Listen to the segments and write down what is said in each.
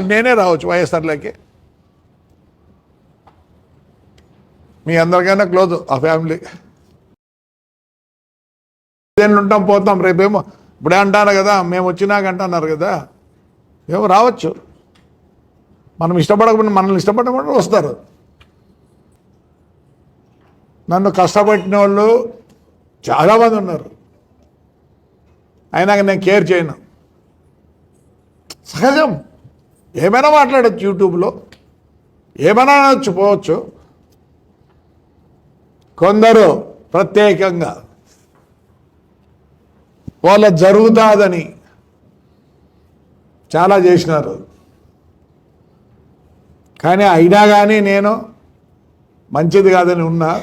నేనే రావచ్చు వైఎస్ఆర్లోకి. మీ అందరికైనా క్లోజ్ ఆ ఫ్యామిలీ. దేన్ని ఉంటాం పోతాం రేపేమో. ఇప్పుడే అంటారు కదా మేము వచ్చినాక అంటున్నారు కదా. ఏమో రావచ్చు. మనం ఇష్టపడకపోయినా మనల్ని ఇష్టపడకుండా వస్తారు. నన్ను కష్టపడిన వాళ్ళు చాలామంది ఉన్నారు. అయినాక నేను కేర్ చేయను. సహజం. ఏమైనా మాట్లాడచ్చు యూట్యూబ్లో? ఏమైనా అనొచ్చు పోవచ్చు. కొందరు ప్రత్యేకంగా వాళ్ళ జరుగుతాదని చాలా చేసినారు. కానీ అయినా కానీ నేను మంచిది కాదని ఉన్నా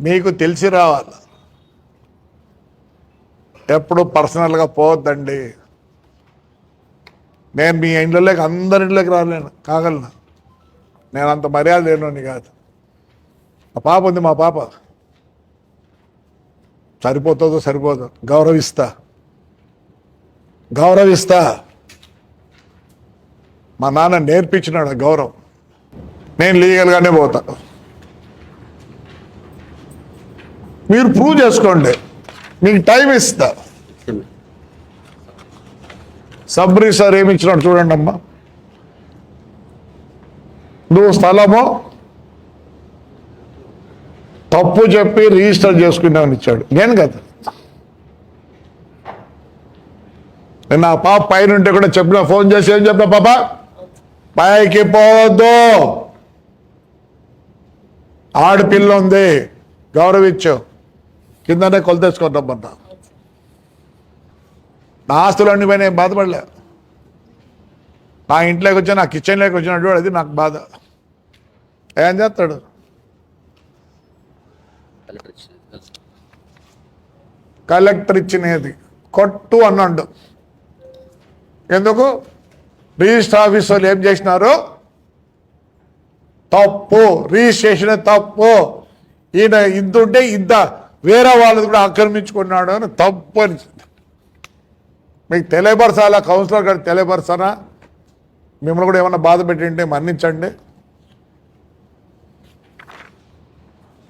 మీకు తెలిసి రావాలి. ఎప్పుడు పర్సనల్గా పోవద్దండి. నేను మీ ఇంట్లోకి అందరి ఇంట్లోకి రాలేను కాగలను. నేను అంత మర్యాద లేనోని కాదు. ఆ పాప ఉంది మా పాప. సరిపోతుందో సరిపోదు. గౌరవిస్తా. గౌరవిస్తా. మా నాన్న నేర్పించినాడు ఆ గౌరవం. నేను లీగల్గానే పోతా. మీరు ప్రూవ్ చేసుకోండి. మీకు టైం ఇస్తా. సబ్రీ సార్ ఏమి ఇచ్చినాడు చూడండి అమ్మా. నువ్వు స్థలము తప్పు చెప్పి రిజిస్టర్ చేసుకున్నామని ఇచ్చాడు. నేను కదా. నేను నా పాప పైన ఉంటే కూడా చెప్పిన ఫోన్ చేసి ఏం చెప్పిన పాప? పైకి పోవద్దు. ఆడపిల్ల ఉంది గౌరవించు. కిందనే కొలతేసుకొని రమ్మన్నా నా ఆస్తులన్నీ పోయి నేను బాధపడలే. నా ఇంట్లోకి వచ్చి నా కిచెన్లోకి వచ్చినట్టు అది నాకు బాధ. ఏం చేస్తాడు? కలెక్టర్ ఇచ్చినది. కొట్టు అన్నాడు. ఎందుకు? రిజిస్టర్ ఆఫీస్ వాళ్ళు ఏం చేసినారు? తప్పు. రిజిస్ట్రేషన్ తప్పు. ఈయన ఇద్దుంటే ఇంత వేరే వాళ్ళది కూడా ఆక్రమించుకున్నాడు అని తప్పు అని మీకు తెలియపరచాలా కౌన్సిలర్ గారు తెలియపరచానా మిమ్మల్ని కూడా ఏమన్నా బాధ పెట్టింటే మన్నించండి.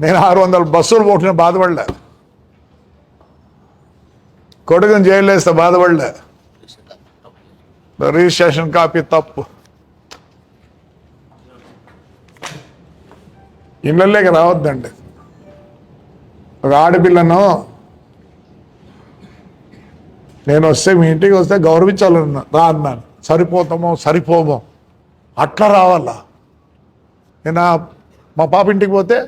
నేను ఆరు వందల బస్సులు పోసిన బాధపడలే. కొడుకుని జైలేస్తే బాధపడలే. రిజిస్ట్రేషన్ కాపీ తప్పు. ఇళ్ళలోకి రావద్దండి. ఒక ఆడపిల్లను నేను వస్తే మీ ఇంటికి వస్తే గౌరవించాలన్నా రా అన్నాను. సరిపోతామో సరిపోమో. అట్లా రావాలా? నేను మా పాప ఇంటికి పోతే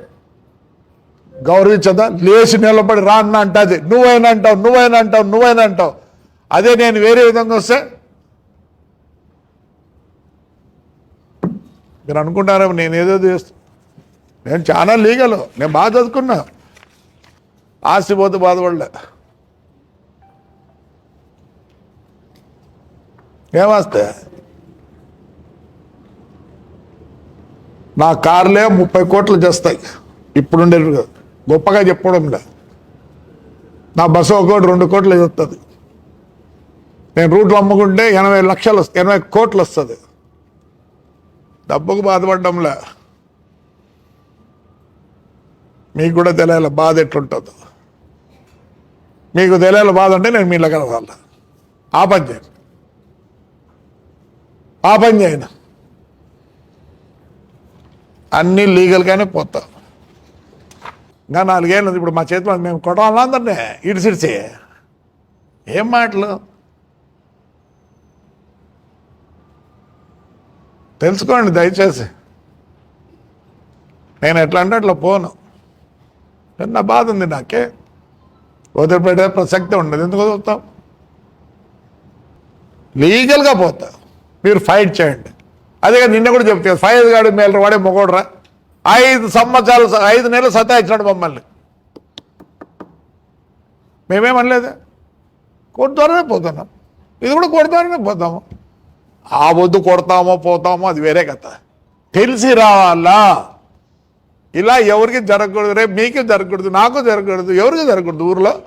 గౌరవించదా లేచి నిలబడి రా అన్న అంటది. నువ్వైనా అంటావు నువ్వైనా అంటావు నువ్వైనా అంటావు. అదే నేను వేరే విధంగా వస్తే మీరు అనుకుంటారేమో నేను ఏదో చేస్తా. నేను చాలా లీగలు నేను బాగా చదువుకున్నా. ఆస్తి పోతే బాధపడలే. ఏమస్తే? నా కార్లే ముప్పై కోట్లు చేస్తాయి ఇప్పుడుండే గొప్పగా చెప్పడంలే. నా బస్సు ఒక కోటి రెండు కోట్లు వస్తుంది నేను రూట్లు అమ్ముకుంటే ఎనభై లక్షలు వస్తాయి ఎనభై కోట్లు వస్తుంది. డబ్బుకు బాధపడడంలే. మీకు కూడా తెలియాలి బాధ ఎట్లుంటుందో. మీకు తెలియాలి బాధ అంటే నేను మీ దగ్గర ఆ పని చేయండి ఆ పని చేయను. అన్నీ లీగల్గానే పోతా. ఇంకా నాలుగేళ్ళు ఉంది. ఇప్పుడు మా చేతిలో మేము కొట్టాలన్నా అందరినీ ఇడిసిడిచి ఏం మాటలు? తెలుసుకోండి దయచేసి. నేను ఎట్లా అంటే అట్లా పోను. నా బాధ ఉంది నాకే. వదిలిపెట్టే ప్రసక్తి ఉండదు. ఎందుకు వదులుతాం? లీగల్గా పోతా. మీరు ఫైట్ చేయండి. అదే నిన్న కూడా చెప్తే ఫైవ్ గాడు మేలు వాడే మొగోడరా. ఐదు సంవత్సరాలు ఐదు నెలలు సతాయించినాడు మమ్మల్ని. మేమేమనలేదు? కొడుతారనే పోతున్నాం. ఇది కూడా కొడతారనే పోతాము. ఆ వద్దు కొడతామో పోతామో అది వేరే కథ. తెలిసి రావాలా? ఇలా ఎవరికి జరగకూడదు రేపు మీకే జరగకూడదు నాకు జరగకూడదు ఎవరికి జరగకూడదు ఊర్లో?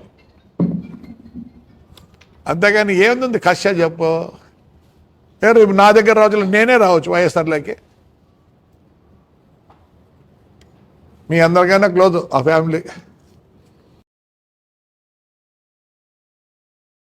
అంతేగాని ఏముంది కష్ట చెప్పు. రేపు నా దగ్గర రావచ్చు నేనే రావచ్చు వైఎస్ఆర్లోకి. మీ అందరికైనా క్లోజ్ ఆ ఫ్యామిలీ.